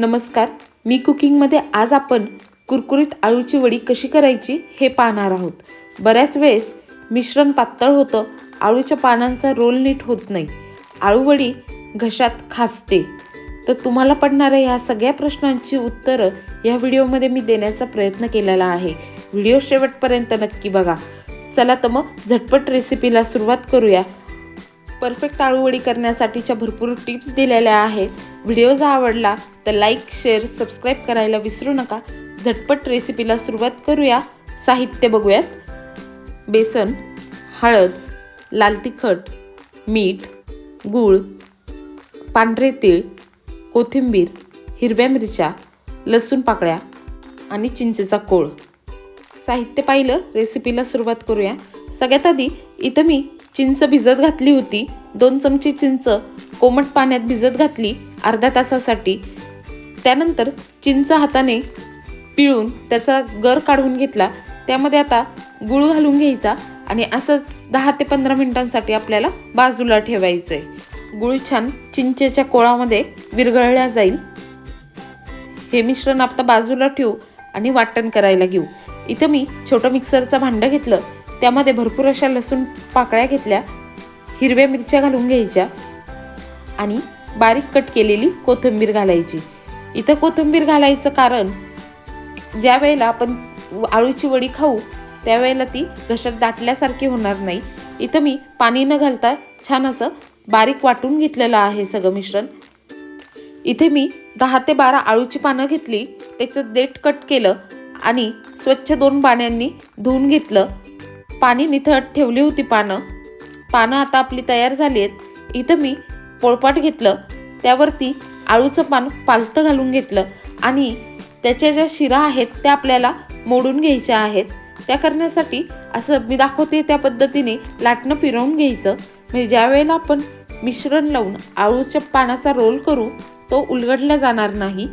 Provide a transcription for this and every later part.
नमस्कार. मी कुकिंगमध्ये आज आपण कुरकुरीत आळूची वडी कशी करायची हे पाहणार आहोत. बऱ्याच वेळेस मिश्रण पातळ होतं आळूच्या पानांचा रोल नीट होत नाही. आळूवडी घशात खासते तर तुम्हाला पडणाऱ्या ह्या सगळ्या प्रश्नांची उत्तरं या व्हिडिओमध्ये मी देण्याचा प्रयत्न केलेला आहे. व्हिडिओ शेवटपर्यंत नक्की बघा. चला तर मग झटपट रेसिपीला सुरुवात करूया. परफेक्ट आळूवडी करण्यासाठीच्या भरपूर टिप्स दिलेल्या आहेत. व्हिडिओ जर आवडला तर लाईक शेअर सबस्क्राईब करायला विसरू नका. झटपट रेसिपीला सुरुवात करूया. साहित्य बघूयात. बेसन हळद लाल तिखट मीठ गूळ पांढरे तीळ कोथिंबीर हिरव्या मिरच्या लसूण पाकळ्या आणि चिंचेचा कोळ. साहित्य पाहिलं रेसिपीला सुरुवात करूया. सगळ्यात आधी इथं मी चिंच भिजत घातली होती. दोन चमचे चिंच कोमट पाण्यात भिजत घातली अर्ध्या तासासाठी. त्यानंतर चिंच हाताने पिळून त्याचा गर काढून घेतला. त्यामध्ये आता गुळ घालून घ्यायचा आणि असंच दहा ते पंधरा मिनिटांसाठी आपल्याला बाजूला ठेवायचं आहे गुळ छान चिंचेच्या कोळामध्ये विरघळल्या जाईल. हे मिश्रण आता बाजूला ठेवू आणि वाटण करायला घेऊ. इथं मी छोटं मिक्सरचं भांडं घेतलं. त्यामध्ये भरपूर अशा लसूण पाकळ्या घेतल्या. हिरव्या मिरच्या घालून घ्यायच्या आणि बारीक कट केलेली कोथिंबीर घालायची. इथं कोथिंबीर घालायचं कारण ज्या वेळेला आपण आळूची वडी खाऊ त्यावेळेला ती घशात दाटल्यासारखी होणार नाही. इथं मी पाणी न घालता छान असं बारीक वाटून घेतलेलं आहे सगळं मिश्रण. इथे मी दहा ते बारा आळूची पानं घेतली त्याचं देठ कट केलं आणि स्वच्छ दोन पाण्यांनी धुवून घेतलं. पाणी निथळत ठेवली होती पानं. पानं आता आपली तयार झाली आहेत इथं मी पोळपाट घेतलं. त्यावरती आळूचं पान पालतं घालून घेतलं. आणि त्याच्या ज्या शिरा आहेत त्या आपल्याला मोडून घ्यायच्या आहेत. त्या करण्यासाठी असं मी दाखवते त्या पद्धतीने लाटणं फिरवून घ्यायचं. म्हणजे ज्या वेळेला आपण मिश्रण लावून आळूच्या पानाचा रोल करू तो उलगडला जाणार नाही.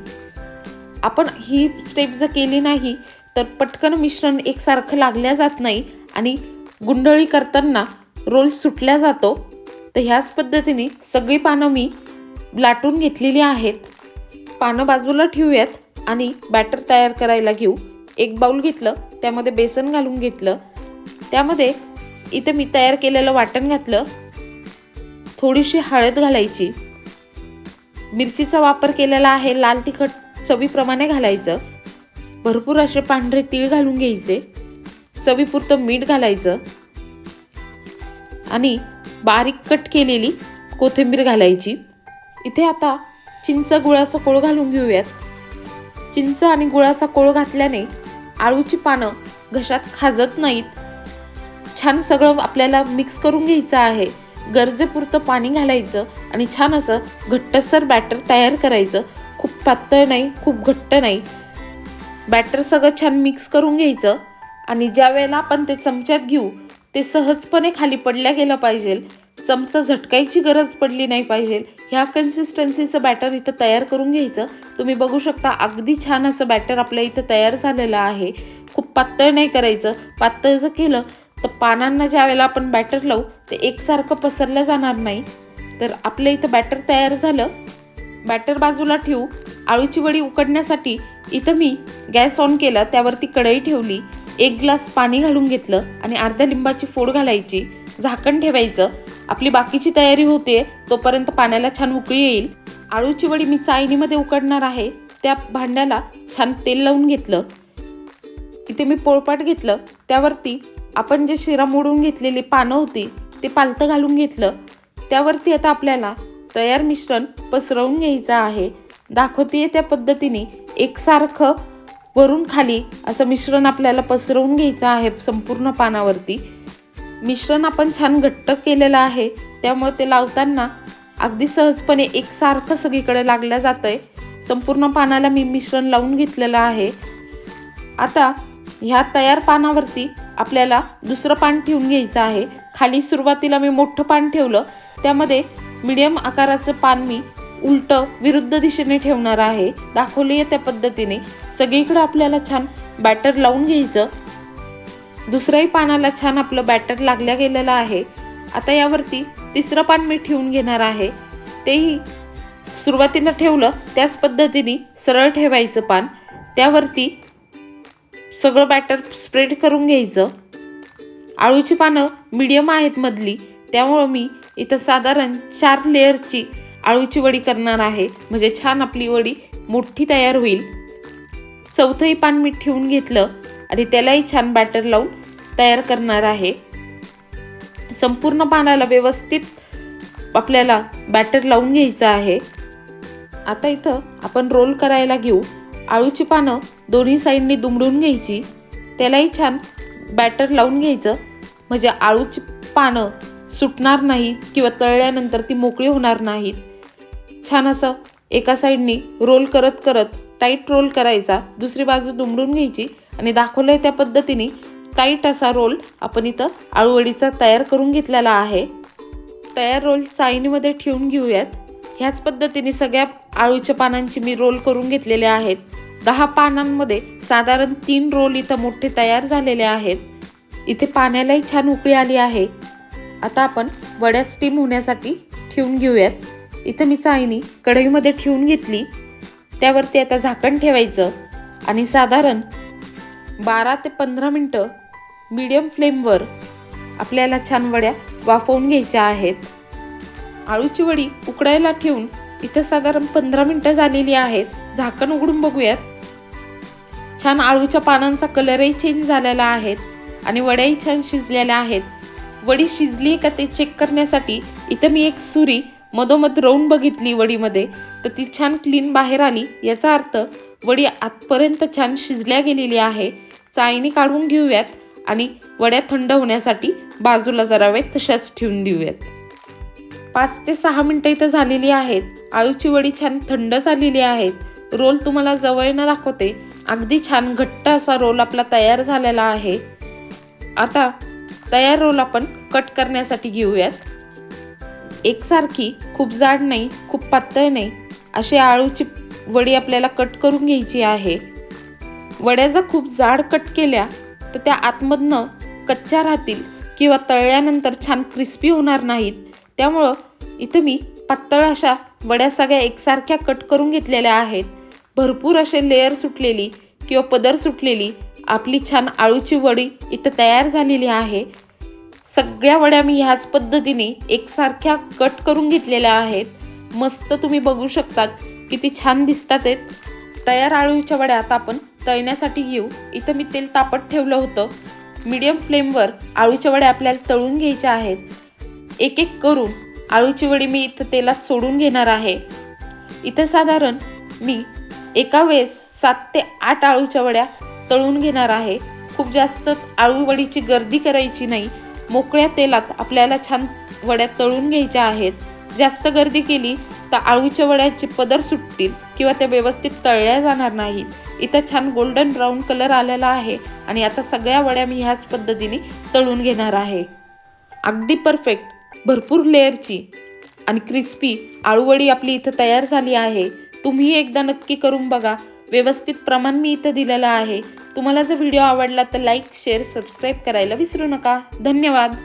आपण ही स्टेप जर केली नाही तर पटकन मिश्रण एकसारखं लागल्या जात नाही. आणि गुंडळी करताना रोल सुटल्या जातो तर ह्याच पद्धतीने सगळी पानं मी लाटून घेतलेली आहेत. पानं बाजूला ठेवूयात आणि बॅटर तयार करायला घेऊ. एक बाऊल घेतलं त्यामध्ये बेसन घालून घेतलं. त्यामध्ये इथे मी तयार केलेलं वाटण घातलं. थोडीशी हळद घालायची. मिरचीचा वापर केलेला आहे लाल तिखट चवीप्रमाणे घालायचं. भरपूर असे पांढरे तीळ घालून घ्यायचे. चवीपुरतं मीठ घालायचं. आणि बारीक कट केलेली कोथिंबीर घालायची. इथे आता चिंच गुळाचा कोळ घालून घेऊयात. चिंच आणि गुळाचा कोळ घातल्याने आळूची पानं घशात खाजत नाहीत. छान सगळं आपल्याला मिक्स करून घ्यायचं आहे. गरजेपुरतं पाणी घालायचं आणि छान असं घट्टसर बॅटर तयार करायचं. खूप पातळ नाही खूप घट्ट नाही. बॅटर सगळं छान मिक्स करून घ्यायचं आणि ज्या वेळेला आपण ते चमच्यात घेऊ ते सहजपणे खाली पडल्या गेलं पाहिजे. चमचा झटकायची गरज पडली नाही पाहिजे. ह्या कन्सिस्टन्सीचं बॅटर इथं तयार करून घ्यायचं. तुम्ही बघू शकता अगदी छान असं बॅटर आपल्या इथं तयार झालेलं आहे. खूप पातळ नाही करायचं. पातळ जर केलं तर पानांना ज्या वेळेला आपण बॅटर लावू ते एकसारखं पसरलं जाणार नाही. तर आपलं इथं बॅटर तयार झालं. बॅटर बाजूला ठेवू. आळूची वडी उकडण्यासाठी इथं मी गॅस ऑन केला त्यावरती कढई ठेवली. एक ग्लास पाणी घालून घेतलं आणि अर्ध्या लिंबाची फोड घालायची झाकण ठेवायचं. आपली बाकीची तयारी होते तोपर्यंत पाण्याला छान उकळी येईल. आळूची वडी मी चाळणीमध्ये उकडणार आहे. त्या भांड्याला छान तेल लावून घेतलं. इथे मी पोळपाट घेतलं. त्यावरती आपण जे शिरा मोडून घेतलेली पानं होती ते पालतं घालून घेतलं. त्यावरती आता आपल्याला तयार मिश्रण पसरवून घ्यायचं आहे. दाखवते त्या पद्धतीने. एकसारखं वरून खाली असं मिश्रण आपल्याला पसरवून घ्यायचं आहे संपूर्ण पानावरती. मिश्रण आपण छान घट्ट केलेलं आहे. त्यामुळे ते लावताना अगदी सहजपणे एकसारखं सगळीकडे लागलं जातं आहे संपूर्ण पानाला मी मिश्रण लावून घेतलेलं आहे. आता ह्या तयार पानावरती आपल्याला दुसरं पान ठेवून घ्यायचं आहे. खाली सुरुवातीला मी मोठं पान ठेवलं. त्यामध्ये मिडियम आकाराचं पान मी उलट विरुद्ध दिशेने ठेवणार आहे. दाखवली आहे त्या पद्धतीने. सगळीकडे आपल्याला छान बॅटर लावून घ्यायचं. दुसऱ्याही पानाला छान आपलं बॅटर लागल्या गेलेलं आहे. आता यावरती तिसरं पान मी ठेवून घेणार आहे. तेही सुरुवातीला ठेवलं त्याच पद्धतीने सरळ ठेवायचं पान. त्यावरती सगळं बॅटर स्प्रेड करून घ्यायचं. आळूची पानं मीडियम आहेत मधली. त्यामुळं मी इथं साधारण चार लेअरची आळूची वडी करणार आहे. म्हणजे छान आपली वडी मोठी तयार होईल. चौथंही पान मी ठेवून घेतलं. आणि त्यालाही छान बॅटर लावून तयार करणार आहे. संपूर्ण पानाला व्यवस्थित आपल्याला बॅटर लावून घ्यायचं आहे. आता इथं आपण रोल करायला घेऊ. आळूची पानं दोन्ही साईडनी दुमडून घ्यायची. त्यालाही छान बॅटर लावून घ्यायचं. म्हणजे आळूची पानं सुटणार नाही किंवा तळल्यानंतर ती मोकळी होणार नाहीत. छान असं एका साईडनी रोल करत करत टाईट रोल करायचा. दुसरी बाजू दुमडून घ्यायची आणि दाखवलं आहे त्या पद्धतीने टाईट असा रोल आपण इथं आळूवडीचा तयार करून घेतलेला आहे. तयार रोल चाळणीमध्ये ठेवून घेऊयात. ह्याच पद्धतीने सगळ्या आळूच्या पानांची मी रोल करून घेतलेले आहेत. दहा पानांमध्ये साधारण तीन रोल इथं मोठे तयार झालेले आहेत. इथे पाण्यालाही छान उकळी आली आहे. आता आपण वड्या स्टीम होण्यासाठी ठेवून घेऊयात. इथं मी चाळणी कढईमध्ये ठेवून घेतली. त्यावरती आता झाकण ठेवायचं आणि साधारण बारा ते पंधरा मिनटं मीडियम फ्लेमवर आपल्याला छान वड्या वाफवून घ्यायच्या आहेत. आळूची वडी उकडायला ठेवून इथं साधारण पंधरा मिनटं झालेली आहेत. झाकण उघडून बघूयात. छान आळूच्या पानांचा कलरही चेंज झालेला आहे आणि वड्याही छान शिजलेल्या आहेत. वडी शिजली का ते चेक करण्यासाठी इथं मी एक सुरी मधोमध रोवून बघितली वडीमध्ये तर ती छान क्लीन बाहेर आली. याचा अर्थ वडी आतपर्यंत छान शिजल्या गेलेली आहे. चाळणी काढून घेऊयात आणि वड्या थंड होण्यासाठी बाजूला जरावेत तशाच ठेवून देऊयात. पाच ते सहा मिनटं इथं झालेली आहेत. आळूची वडी छान थंड झालेली आहेत रोल तुम्हाला जवळनं दाखवते. अगदी छान घट्ट असा रोल आपला तयार झालेला आहे. आता तयार रोल आपण कट करण्यासाठी घेऊयात. एकसारखी खूप जाड नाही खूप पातळ नाही अशी आळूची वडी आपल्याला कट करून घ्यायची आहे. वड्या जर खूप जाड कट केल्या तर त्या आतमधनं कच्च्या राहतील किंवा तळल्यानंतर छान क्रिस्पी होणार नाहीत. त्यामुळं इथं मी पातळ अशा वड्या सगळ्या एकसारख्या कट करून घेतलेल्या आहेत. भरपूर असे लेअर सुटलेली किंवा पदर सुटलेली आपली छान आळूची वडी इथं तयार झालेली आहे. सगळ्या वड्या मी ह्याच पद्धतीने एकसारख्या कट करून घेतलेल्या आहेत. मस्त तुम्ही बघू शकतात किती छान दिसतात आहेत. तयार आळूच्या वड्या आता आपण तळण्यासाठी घेऊ. इथं मी तेल तापत ठेवलं होतं. मीडियम फ्लेमवर आळूच्या वड्या आपल्याला तळून घ्यायच्या आहेत. एक एक करून आळूची वडी मी इथं तेलात सोडून घेणार आहे. इथं साधारण मी एका वेळेस सात ते आठ आळूच्या वड्या तळून घेणार आहे. खूप जास्त आळूवडीची गर्दी करायची नाही. मोकळ्या तेलात आपल्याला छान वड्या तळून घ्यायच्या आहेत. जास्त गर्दी केली तर आळूच्या वड्याचे पदर सुटतील किंवा त्या व्यवस्थित तळल्या जाणार नाहीत इथं छान गोल्डन ब्राऊन कलर आलेला आहे आणि आता सगळ्या वड्या मी ह्याच पद्धतीने तळून घेणार आहे. अगदी परफेक्ट भरपूर लेअरची आणि क्रिस्पी आळूवडी आपली इथं तयार झाली आहे. तुम्ही एकदा नक्की करून बघा. व्यवस्थित प्रमाण मी इथं दिलेलं आहे. तुम्हाला जर व्हिडिओ आवडला तर लाईक शेअर सबस्क्राईब करायला विसरू नका. धन्यवाद.